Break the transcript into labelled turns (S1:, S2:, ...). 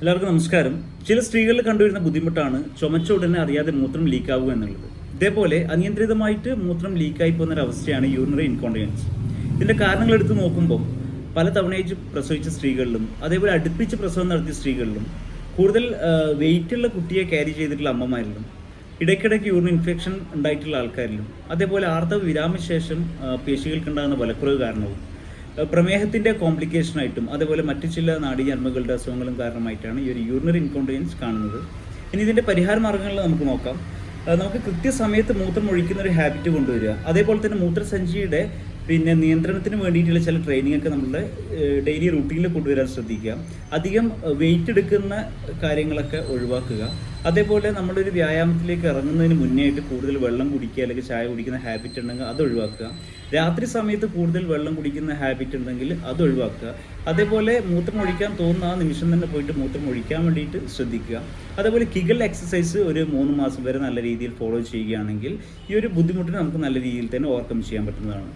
S1: എല്ലാവർക്കും നമസ്കാരം. ചില സ്ത്രീകളിൽ കണ്ടുവരുന്ന ബുദ്ധിമുട്ടാണ് ചുമച്ച ഉടനെ അറിയാതെ മൂത്രം ലീക്കാവുക എന്നുള്ളത്. ഇതേപോലെ അനിയന്ത്രിതമായിട്ട് മൂത്രം ലീക്കായി പോകുന്ന ഒരു അവസ്ഥയാണ് യൂറിനറി ഇൻകോണ്ടിനൻസ് ഇതിന്റെ കാരണങ്ങൾ എടുത്തു നോക്കുമ്പോൾ പല തവണയായിട്ട് പ്രസവിച്ച സ്ത്രീകളിലും അതേപോലെ അടുപ്പിച്ച് പ്രസവം നടത്തിയ സ്ത്രീകളിലും കൂടുതൽ വെയിറ്റുള്ള കുട്ടിയെ ക്യാരി ചെയ്തിട്ടുള്ള അമ്മമാരിലും ഇടയ്ക്കിടയ്ക്ക് യൂറിൻ ഇൻഫെക്ഷൻ ഉണ്ടായിട്ടുള്ള ആൾക്കാരിലും അതേപോലെ ആർത്തവ വിരാമശേഷം പേശികൾക്കുണ്ടാകുന്ന ബലക്കുറവ് കാരണവും കോംപ്ലിക്കേഷൻ ആയിട്ടും അതേപോലെ മറ്റു ചില നാഡീജന്മകളുടെ അസുഖങ്ങളും കാരണമായിട്ടാണ് ഈ ഒരു യൂറിനറി ഇൻകോണ്ടിനൻസ് കാണുന്നത്. ഇനി ഇതിന്റെ പരിഹാര മാർഗങ്ങൾ നമുക്ക് നോക്കാം. നമുക്ക് കൃത്യസമയത്ത് മൂത്രം ഒഴിക്കുന്ന ഒരു ഹാബിറ്റ് കൊണ്ടുവരിക. അതേപോലെ തന്നെ മൂത്രസഞ്ചിയുടെ പിന്നെ നിയന്ത്രണത്തിന് വേണ്ടിയിട്ടുള്ള ചില ട്രെയിനിങ് ഒക്കെ നമ്മളുടെ ഡെയിലി റൂട്ടീനിൽ കൊണ്ടുവരാൻ ശ്രദ്ധിക്കുക. അധികം വെയിറ്റ് എടുക്കുന്ന കാര്യങ്ങളൊക്കെ ഒഴിവാക്കുക. അതേപോലെ നമ്മളൊരു വ്യായാമത്തിലേക്ക് ഇറങ്ങുന്നതിന് മുന്നേ ആയിട്ട് കൂടുതൽ വെള്ളം കുടിക്കുക അല്ലെങ്കിൽ ചായ കുടിക്കുന്ന ഹാബിറ്റ് ഉണ്ടെങ്കിൽ അത് ഒഴിവാക്കുക. രാത്രി സമയത്ത് കൂടുതൽ വെള്ളം കുടിക്കുന്ന ഹാബിറ്റ് ഉണ്ടെങ്കിൽ അത് ഒഴിവാക്കുക. അതേപോലെ മൂത്രം ഒഴിക്കാൻ തോന്നുന്ന ആ നിമിഷം തന്നെ പോയിട്ട് മൂത്രം ഒഴിക്കാൻ വേണ്ടിയിട്ട് ശ്രദ്ധിക്കുക. അതേപോലെ കിഗൽ എക്സസൈസ് ഒരു മൂന്ന് മാസം വരെ നല്ല രീതിയിൽ ഫോളോ ചെയ്യുകയാണെങ്കിൽ ഈ ഒരു ബുദ്ധിമുട്ടിനെ നമുക്ക് നല്ല രീതിയിൽ തന്നെ ഓവർകം ചെയ്യാൻ പറ്റുന്നതാണ്.